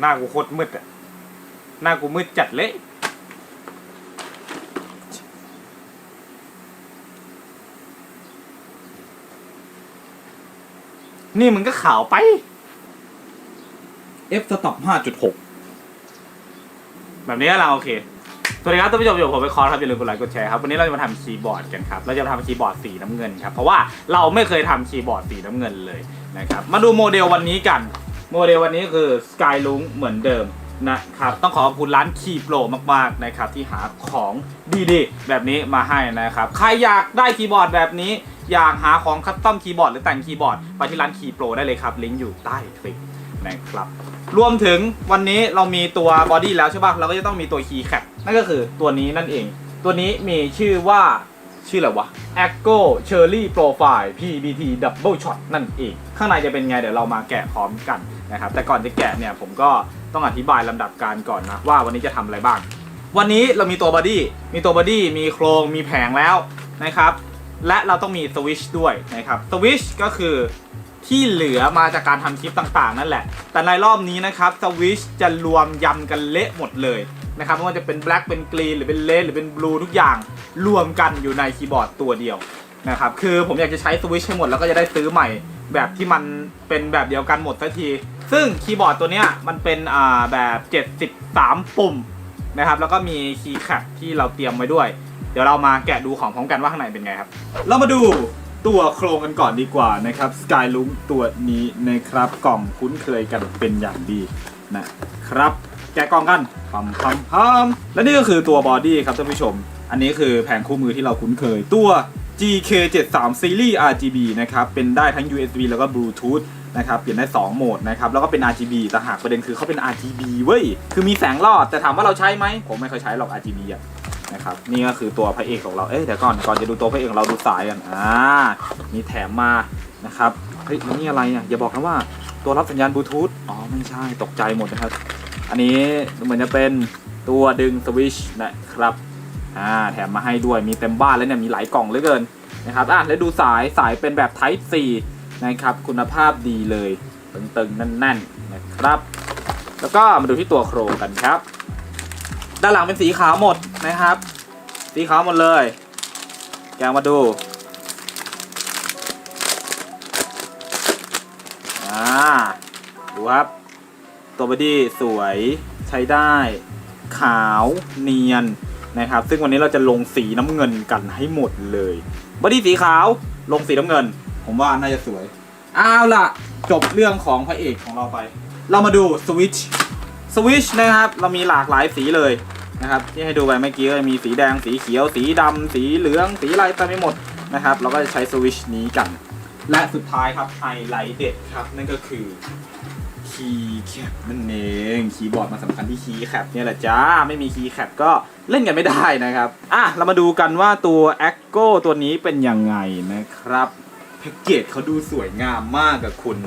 หน้ากูโคตรมืดอะหน้ากูมืดจัดเลยนี่มึงก็ขาวไป F สต็อป5.6 แบบนี้ก็เราโอเค สวัสดีครับท่านผู้ชมอยู่กับผมไปคอร์สครับอย่าลืมกดไลค์กดแชร์ครับ วันนี้เราจะมาทำคีย์บอร์ดกันครับ เราจะมาทำคีย์บอร์ดสีน้ำเงินครับ เพราะว่าเราไม่เคยทำคีย์บอร์ดสีน้ำเงินเลยนะครับ มาดูโมเดลวันนี้กัน โมเดลวันนี้คือ Sky l u n เหมือนเดิมนะครับต้องขอขอบคุณร้านคีย์โปรมากๆนะครับที่หาของดีๆ แบบนี้มาให้นะครับ ใครอยากได้คีย์บอร์ดแบบนี้ อยากหาของคัสตอมคีย์บอร์ดหรือแต่งคีย์บอร์ดไปที่ร้านคีย์โปรได้เลยครับลิงก์อยู่ใต้คลิปนะครับรวมถึงวันนี้เรามีตัวบอดี้แล้วใช่ป่ะเราก็จะต้องมีตัวคีย์แคปนั่นก็คือตัวนี้นั่นเอง ตัวนี้มีชื่อว่าชื่ออะไรวะ a g o Cherry Profile PBT Double Shot นั่นเอง ข้างในจะเป็นไงเดี๋ยวเรามาแกะพร้อมกัน นะครับแต่ก่อนจะแกะเนี่ยผมก็ต้องอธิบายลำดับการก่อนนะว่าวันนี้จะทำอะไรบ้าง วันนี้เรามีตัวบอดี้มีตัวบอดี้มีโครงมีแผงแล้วนะครับและเราต้องมีสวิชด้วยนะครับสวิชก็คือที่เหลือมาจากการทำคลิปต่างๆ นั่นแหละ แต่ในรอบนี้นะครับสวิชจะรวมยำกันเละหมดเลยนะครับไม่ว่าจะเป็นแบล็กเป็นกรีนหรือเป็นเลดหรือเป็นบลูทุกอย่างรวมกันอยู่ในคีย์บอร์ดตัวเดียวนะครับคือผมอยากจะใช้สวิชให้หมดแล้วก็จะได้ซื้อใหม่ แบบที่มันเป็นแบบเดียวกันหมดสักที ซึ่งคีย์บอร์ดตัวเนี้ยมันเป็นอ่าแบบ 73 ปุ่มนะครับ แล้วก็มีคีย์แคปที่เราเตรียมไว้ด้วย เดี๋ยวเรามาแกะดูของพร้อมกันว่าข้างในเป็นไงครับ เรามาดูตัวโครงกันก่อนดีกว่านะครับ Sky l u m ตัวนี้นะครับกล่องคุ้นเคยกันเป็นอย่างดีนะครับแกะกล่องกันพัมพัมพัมและนี่ก็คือตัวบอดี้ครับท่านผู้ชม อันนี้คือแผงคู่มือที่เราคุ้นเคยตัว GK73 Series RGB นะครับ เป็นได้ทั้ง USB แล้วก็ Bluetooth นะครับ เปลี่ยนได้ 2 โหมดนะครับ แล้วก็เป็น RGB แต่หากประเด็นคือเขาเป็น RGB เว้ย คือมีแสงรอด แต่ถามว่าเราใช้ไหม ผมไม่เคยใช้หรอก RGB อะ นะครับ นี่ก็คือตัวพระเอกของเรา เอ๊ะเดี๋ยวก่อน ก่อนจะดูตัวพระเอกของเราดูสายกัน อ่า มีแถมมา นะครับ เฮ้ยแล้วนี่อะไรอะอย่าบอกนะว่าตัวรับสัญญาณบลูทูธ อ๋อ ไม่ใช่ ตกใจหมดนะครับ อันนี้เหมือนจะเป็นตัวดึงสวิชนะครับ อ่าแถมมาให้ด้วยมีเต็มบ้านแล้วเนี่ยมีหลายกล่องเหลือเกินนะครับอะแล้วดูสายสายเป็นแบบ Type C นะครับคุณภาพดีเลยตึงๆแน่นๆนะครับ แล้วก็มาดูที่ตัวโครงกันครับ ด้านหลังเป็นสีขาวหมดนะครับ สีขาวหมดเลย แกะมาดูอ่าดูครับ ตัวบอดี้สวยใช้ได้ ขาวเนียน นะครับ ซึ่งวันนี้เราจะลงสีน้ำเงินกันให้หมดเลยบอดี้สีขาวลงสีน้ำเงิน ผมว่าน่าจะสวยเอาล่ะ จบเรื่องของพระเอกของเราไป เรามาดูสวิตช์สวิตช์นะครับ เรามีหลากหลายสีเลยนะครับที่ให้ดูไปเมื่อกี้ก็มีสีแดงสีเขียว สีดำสีเหลือง สีอะไรเต็มไปหมดนะครับ เราก็จะใช้สวิตช์นี้กัน และสุดท้ายครับไฮไลท์เด็ดครับ นั่นก็คือ คีย์แคปนั่นเองคีย์บอร์ดมันสำคัญที่คีย์แคปเนี่ยแหละจ้า ไม่มีคีย์แคปก็เล่นกันไม่ได้นะครับ อะ เรามาดูกันว่าตัว a อ g o ตัวนี้เป็นยังไงนะครับ แพ็กเกจเขาดูสวยงามมากกับคุณ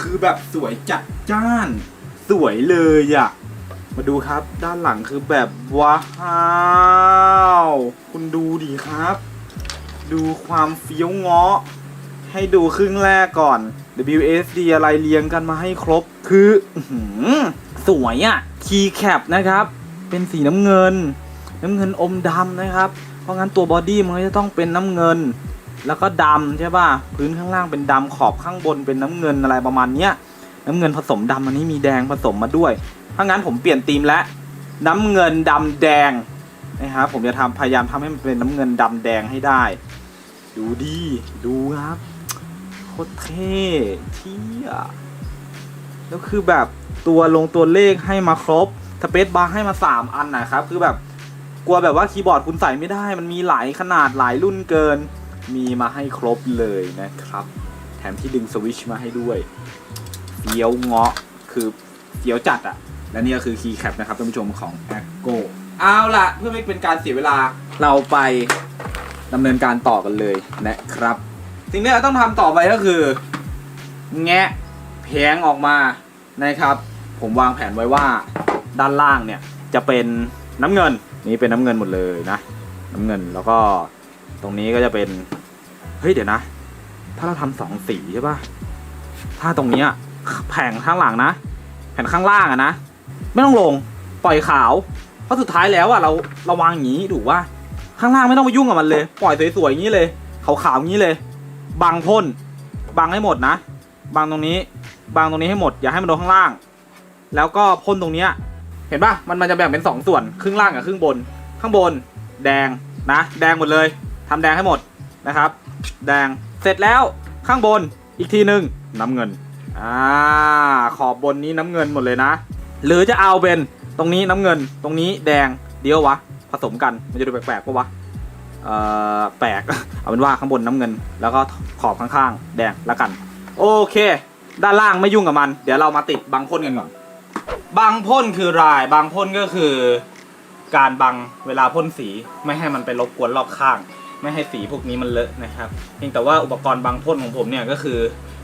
คือแบบสวยจัดจ้าน สวยเลยอะมาดูครับด้านหลังคือแบบว้าวคุณดูดีครับ ดูความเฟี้ยวเงาะ ให้ดูครึ่งแรกก่อน WSD อะไรเรียงกันมาให้ครบคือสวยอะ่ะ คีย์แคปนะครับ เป็นสีน้ำเงิน น้ำเงินอมดำนะครับ เพราะงั้นตัวบอดี้มันก็จะต้องเป็นน้ำเงิน แล้วก็ดำใช่ป่ะ พื้นข้างล่างเป็นดำขอบข้างบนเป็นน้ำเงินอะไรประมาณเนี้ย น้ำเงินผสมดำอันนี้มีแดงผสมมาด้วย ถ้างั้นผมเปลี่ยนธีมแล้วน้ำเงินดำแดงนะครับผมจะทำพยายามทำให้มันเป็นน้ำเงินดำแดงให้ได้ ดูดี ดูครับ ตรเท่เที่ยแล้วคือแบบตัวลงตัวเลขให้มาครบสเปซบาร์ให้มา 3 อันนะครับ คือแบบกลัวแบบว่าคีย์บอร์ดคุณใส่ไม่ได้ มันมีหลายขนาดหลายรุ่นเกิน มีมาให้ครบเลยนะครับ แถมที่ดึงสวิชมาให้ด้วยเฟี้ยวเงาะคือเฟี้ยวจัดอะและนี่ก็คือคีย์แคปนะครับท่านผู้ชมของ a อ g o เอาล่ะ เพื่อไม่เป็นการเสียเวลาเราไปดำเนินการต่อกันเลยนะครับ สิ่งที่เราต้องทำต่อไปก็คือ แงะแผงออกมานะครับ ผมวางแผนไว้ว่าด้านล่างเนี่ยจะเป็นน้ำเงินนี่เป็นน้ำเงินหมดเลยนะ น้ำเงินแล้วก็ตรงนี้ก็จะเป็นเฮ้ยเดี๋ยวนะ ถ้าเราทำสองสีใช่ปะถ้าตรงนี้แผงข้างหลังนะแผผ่นข้างล่างอะนะไม่ต้องลงปล่อยขาวเพราะสุดท้ายแล้วอะเราเราวางอย่างนี้ถูกว่าข้างล่างไม่ต้องไปยุ่งกับมันเลย ปล่อยสวยๆอย่างนี้เลยขาวๆอย่างนี้เลย บังพ่นบังให้หมดนะ บังตรงนี้ บังตรงนี้ให้หมด อย่าให้มันโดนข้างล่าง แล้วก็พ่นตรงเนี้ย เห็นปะมันมันจะแบ่งเป็นสองส่วน ครึ่งล่างกับครึ่งบน ข้างบน แดงนะ แดงหมดเลยทำแดงให้หมดนะครับ แดง เสร็จแล้วข้างบนอีกทีหนึ่งน้ำเงิน อ่า ขอบบนนี้น้ำเงินหมดเลยนะ หรือจะเอาเป็นตรงนี้น้ำเงิน ตรงนี้แดง เดียววะ ผสมกัน มันจะดูแปลกๆปะวะ แปลกเอาเป็นว่าข้างบนน้ำเงิน แล้วก็ขอบข้างๆ แดงแล้วกัน โอเค ด้านล่างไม่ยุ่งกับมัน เดี๋ยวเรามาติดบังพ่นกันก่อนบังพ่นคือรายบังพ่นก็คือ การบังเวลาพ่นสีไม่ให้มันไปรบกวนรอบข้าง ไม่ให้สีพวกนี้มันเลอะนะครับเพียงแต่ว่าอุปกรณ์บังพ่นของผมเนี่ยก็คือ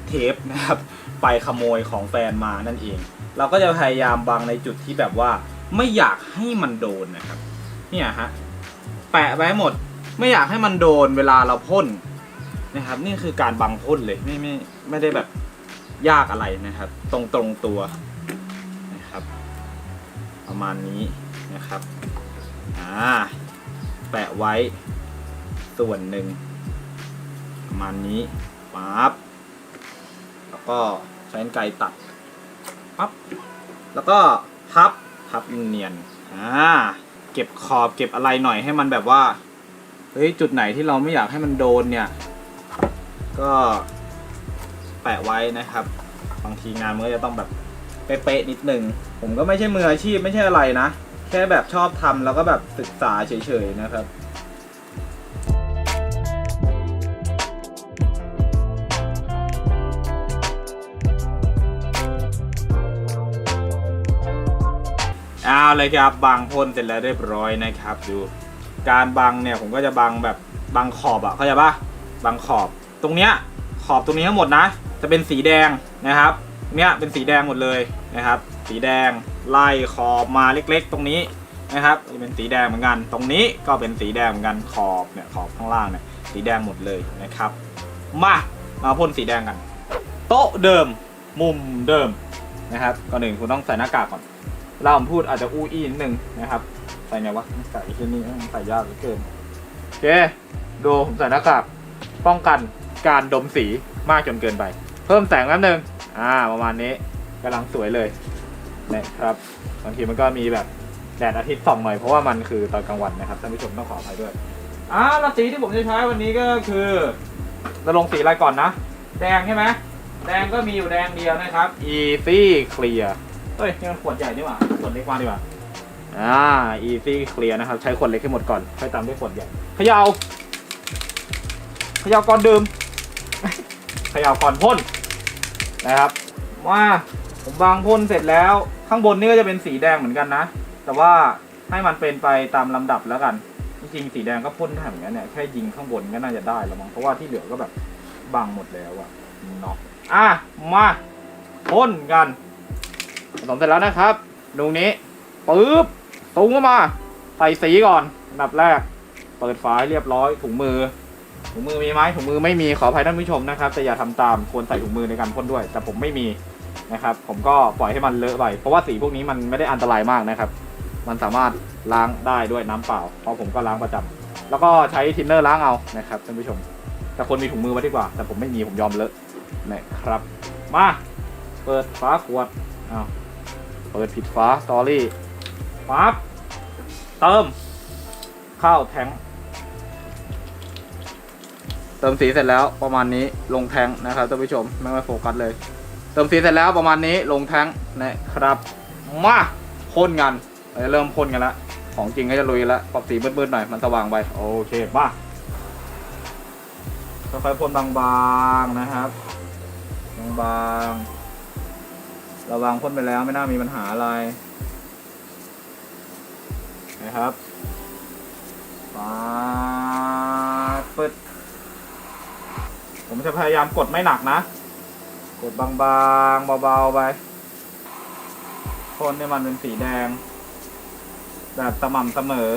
เทปนะครับไปขโมยของแฟนมานั่นเอง เราก็จะพยายามบังในจุดที่แบบว่า ไม่อยากให้มันโดนนะครับ เนี่ยฮะแปะไว้หมด ไม่อยากให้มันโดนเวลาเราพ่นนะครับ นี่คือการบังพ่นเลยไม่ไม่ไม่ได้แบบยากอะไรนะครับ ตรงตรงตัวนะครับ ประมาณนี้นะครับอ่าแปะไว้ส่วนหนึ่งประมาณนี้ปั๊บแล้วก็ใช้ไกตัดปั๊บแล้วก็พับพับเนียนอ่าเก็บขอบเก็บอะไรหน่อยให้มันแบบว่า เฮ้ยจุดไหนที่เราไม่อยากให้มันโดนเนี่ย ก็แปะไว้นะครับ บางทีงานมันก็จะต้องแบบเป๊ะๆนิดนึง ผมก็ไม่ใช่มืออาชีพไม่ใช่อะไรนะ แค่แบบชอบทำแล้วก็แบบศึกษาเฉยๆนะครับเอาเลยครับบังพ่นเสร็จแล้วเรียบร้อยนะครับดู การบังเนี่ยผมก็จะบังแบบบังขอบอะเข้าใจปะบังขอบตรงเนี้ยขอบตรงนี้ทั้งหมดนะ จะเป็นสีแดงนะครับเนี้ยเป็นสีแดงหมดเลยนะครับ สีแดงไล่ขอบมาเล็กๆ ตรงนี้นะครับจะเป็นสีแดงเหมือนกัน ตรงนี้ก็เป็นสีแดงเหมือนกันขอบเนี่ยขอบข้างล่างเนี่ยสีแดงหมดเลยนะครับ มามาพ่นสีแดงกัน โต๊ะเดิมมุมเดิมนะครับก่อนหนึ่งคุณต้องใส่หน้ากากก่อนเราผมพูดอาจจะอู้อี้นิดนึงนะครับ ไงวะใส่ที่นี่ใส่ยากเหลือเกินโอเคดูผมใส่หน้ากากป้องกันการดมสีมากจนเกินไป เพิ่มแสงแป๊บนึงอ่าประมาณนี้กำลังสวยเลยนะครับบางทีมันก็มีแบบแดดอาทิตย์ส่องหน่อยเพราะว่ามันคือตอนกลางวันนะครับท่านผู้ชมต้องขออภัยด้วยอ่าแล้วสีที่ผมจะใช้วันนี้ก็คือจะลงสีอะไรก่อนนะ แดงใช่ไหมแดงก็มีอยู่แดงเดียวนะครับ easy clear เฮ้ยนี่มันขวดใหญ่นี่หว่าขวดเล็กมาดีกว่า อ่า easy clear นะครับ ใช้ขวดเล็กให้หมดก่อน ค่อยตามด้วยขวดใหญ่เขยา่าเขย่าก่อนดื่มเขย่าก่อนพ่นนะครับว่าผมวางพ่นเสร็จแล้ว ข้างบนนี่ก็จะเป็นสีแดงเหมือนกันนะ แต่ว่าให้มันเป็นไปตามลำดับแล้วกัน จริงสีแดงก็พ่นได้เหมือนกันเนี่ยแค่ยิงข้างบนก็น่าจะได้แล้วมั้งเพราะว่าที่เหลือก็แบบบังหมดแล้วอะเนาะอะมาพ่นกันผสมเสร็จแล้วนะครับ ตรงนี้ปึ๊บ ตุ้งเข้ามาใส่สีก่อนอันดับแรก เปิดฝาให้เรียบร้อยถุงมือ ถุงมือมีไหมถุงมือไม่มีขออภัยท่านผู้ชมนะครับแต่อย่าทำตามควรใส่ถุงมือในการพ่นด้วย แต่ผมไม่มีนะครับ ผมก็ปล่อยให้มันเลอะไปเพราะว่าสีพวกนี้มันไม่ได้อันตรายมากนะครับ มันสามารถล้างได้ด้วยน้ำเปล่า เพราะผมก็ล้างประจำแล้วก็ใช้ทินเนอร์ล้างเอานะครับท่านผู้ชมแต่คนมีถุงมือไว้ดีกว่า แต่ผมไม่มีผมยอมเลอะนะครับ มา เปิดฝาขวดอ้าวเปิดผิดฟ้าสตอรี่ ปั๊บเติมเข้าแทงเติมสีเสร็จแล้วประมาณนี้ลงแทงนะครับท่านผู้ชมไม่ไม่โฟกัสเลย เติมสีเสร็จแล้วประมาณนี้ลงแทงนะครับมาพ่นกันเราจะเริ่มพ่นกันล้วของจริงก็จะลุยล้วปรับสีมืดๆหน่อยมันสว่างไปโอเคมาค่อยๆพ่นบางๆนะครับบางๆระวังพ่นไปแล้วไม่น่ามีปัญหาอะไร นะครับปาดปึ๊ดผมจะพยายามกดไม่หนักนะ กดบางๆเบาๆไปพ่นให้มันเป็นสีแดง แบบสม่ำเสมอ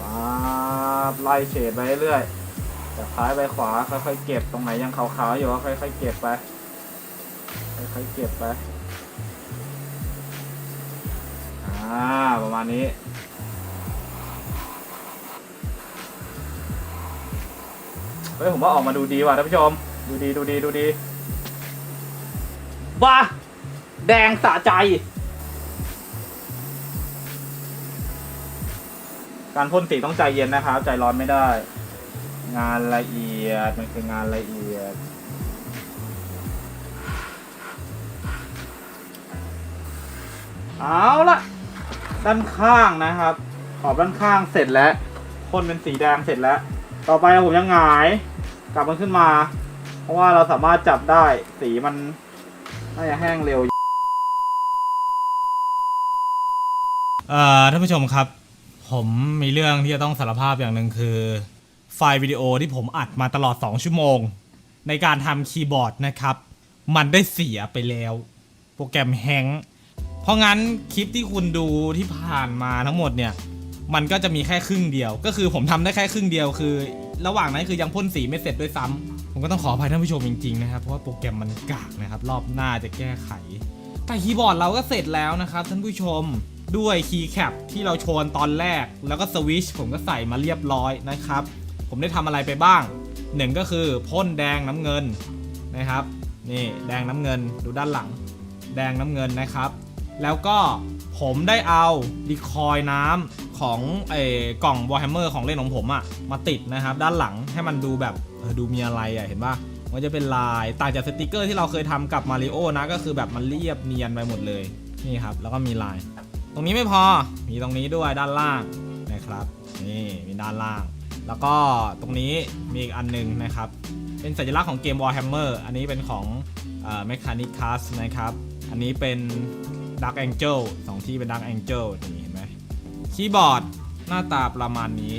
ปาดไล่เฉดไปเรื่อยๆจากซ้ายไปขวาค่อยๆเก็บตรงไหนยังขาวๆอยู่ก็ค่อยๆเก็บไป ค่อยๆเก็บไป ณนี้ เฮ้ยผมว่าออกมาดูดีว่ะท่านผู้ชม ดูดีดูดีดูดีว้าแดงสะใจ การพ่นสีต้องใจเย็นนะครับ ใจร้อนไม่ได้ งานละเอียด มันคืองานละเอียดเอาละ ด้านข้างนะครับ ขอบด้านข้างเสร็จแล้วพ่นเป็นสีแดงเสร็จแล้ว ต่อไปผมยังหงายกลับมันขึ้นมา เพราะว่าเราสามารถจับได้สีมันน่าจะแห้งเร็วเอ่อท่านผู้ชมครับ ผมมีเรื่องที่จะต้องสารภาพอย่างหนึ่งคือ ไฟล์วิดีโอที่ผมอัดมาตลอด 2 ชั่วโมง ในการทำคีย์บอร์ดนะครับ มันได้เสียไปแล้ว โปรแกรมแฮงก์ เพราะงั้นคลิปที่คุณดูที่ผ่านมาทั้งหมดเนี่ย มันก็จะมีแค่ครึ่งเดียว ก็คือผมทำได้แค่ครึ่งเดียวคือ ระหว่างนั้นคือยังพ่นสีไม่เสร็จด้วยซ้ำผมก็ต้องขออภัยท่านผู้ชมจริงๆนะครับ เพราะว่าโปรแกรมมันกากนะครับ รอบหน้าจะแก้ไข แต่คีย์บอร์ดเราก็เสร็จแล้วนะครับท่านผู้ชมด้วยคีย์แคปที่เราโชว์ตอนแรก แล้วก็สวิชผมก็ใส่มาเรียบร้อยนะครับ ผมได้ทำอะไรไปบ้างหนึ่งก็คือพ่นแดงน้ำเงินนะครับ นี่แดงน้ำเงินดูด้านหลัง แดงน้ำเงินนะครับ แล้วก็ผมได้เอาดีคอยน้ำของไอ้กล่องวอ r h แฮมเมอร์ของเล่นของผมอะมาติดนะครับ ด้านหลังให้มันดูแบบเออดูมีอะไรอะเห็นปะมันจะเป็นลายต่างจากสติกเกอร์ที่เราเคยทำกับมาริโอนะ ก็คือแบบมันเรียบเนียนไปหมดเลยนี่ครับ แล้วก็มีลาย ตรงนี้ไม่พอมีตรงนี้ด้วยด้านล่างนะครับ นี่มีด้านล่าง แล้วก็ตรงนี้มีอีกอันหนึงนะครับ เป็นสัญลักษณ์ของเกม Warhammer อันนี้เป็นของเอ่อ Mechanic Cast นะครับ อันนี้เป็น Dark Angel สองที่เป็น Dark Angel นี่เห็นไหมคีย์บอร์ดหน้าตาประมาณนี้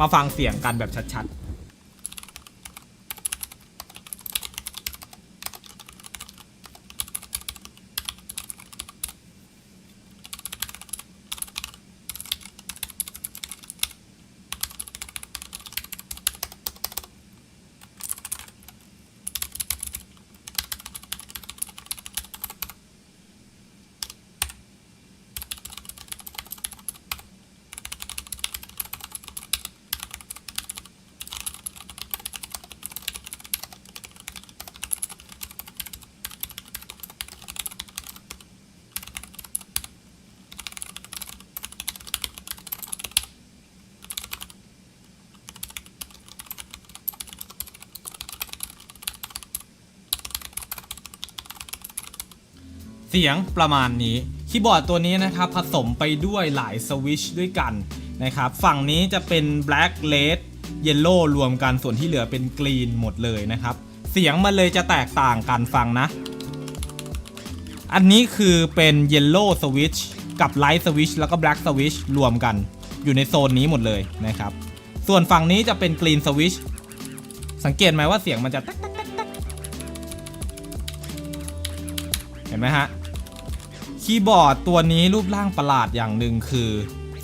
มาฟังเสียงกันแบบชัดๆ เสียงประมาณนี้คีย์บอร์ดตัวนี้นะครับผสมไปด้วยหลายสวิชด้วยกันนะครับฝั่งนี้จะเป็น black red yellow รวมกันส่วนที่เหลือเป็น green หมดเลยนะครับ เสียงมันเลยจะแตกต่างกันฟังนะ อันนี้คือเป็น yellow switch กับ light switch แล้วก็ black switch รวมกันอยู่ในโซนนี้หมดเลยนะครับ ส่วนฝั่งนี้จะเป็น green switch สังเกตไหมว่าเสียงมันจะเห็นไหมฮะ คีย์บอร์ดตัวนี้รูปร่างประหลาดอย่างหนึ่งคือ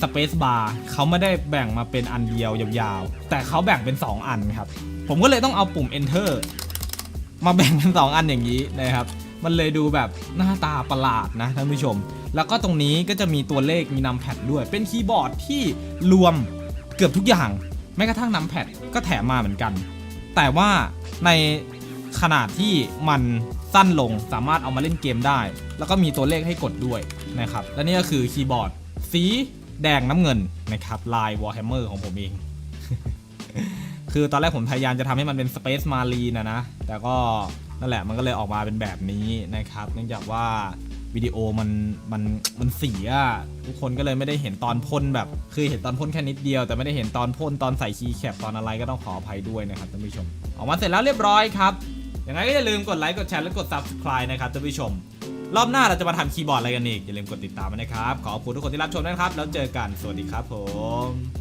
Space Bar เขาไม่ได้แบ่งมาเป็นอันเดียวยาวๆ แต่เขาแบ่งเป็น 2 อันครับ ผมก็เลยต้องเอาปุ่ม Enter มาแบ่งเป็น 2 อันอย่างนี้นะครับ มันเลยดูแบบหน้าตาประหลาดนะท่านผู้ชม แล้วก็ตรงนี้ก็จะมีตัวเลขมีนัมแพดด้วย เป็นคีย์บอร์ดที่รวมเกือบทุกอย่าง แม้กระทั่งนัมแพดก็แถมมาเหมือนกัน แต่ว่าในขนาดที่มัน สั้นลงสามารถเอามาเล่นเกมได้ แล้วก็มีตัวเลขให้กดด้วยนะครับและนี่ก็คือคีย์บอร์ด สีแดงน้ำเงินนะครับลาย Warhammer ของผมเอง คือตอนแรกผมพยายามจะทำให้มันเป็น Space Marine นะนะ แต่ก็นั่นแหละมันก็เลยออกมาเป็นแบบนี้นะครับ เนื่องจากว่าวิดีโอมันมันมันเสียทุกคนก็เลยไม่ได้เห็นตอนพ่นแบบ คือเห็นตอนพ่นแค่นิดเดียว แต่ไม่ได้เห็นตอนพ่นตอนใส่คีย์แคปตอนอะไรก็ต้องขออภัยด้วยนะครับท่านผู้ชม ออกมาเสร็จแล้วเรียบร้อยครับ ยังไงก็อย่าลืมกดไลค์กดแชร์และกด subscribe นะครับท่านผู้ชม รอบหน้าเราจะมาทำคีย์บอร์ดอะไรกันอีกอย่าลืมกดติดตามนะครับ ขอบคุณทุกคนที่รับชมด้วยนะครับ แล้วเจอกันสวัสดีครับผม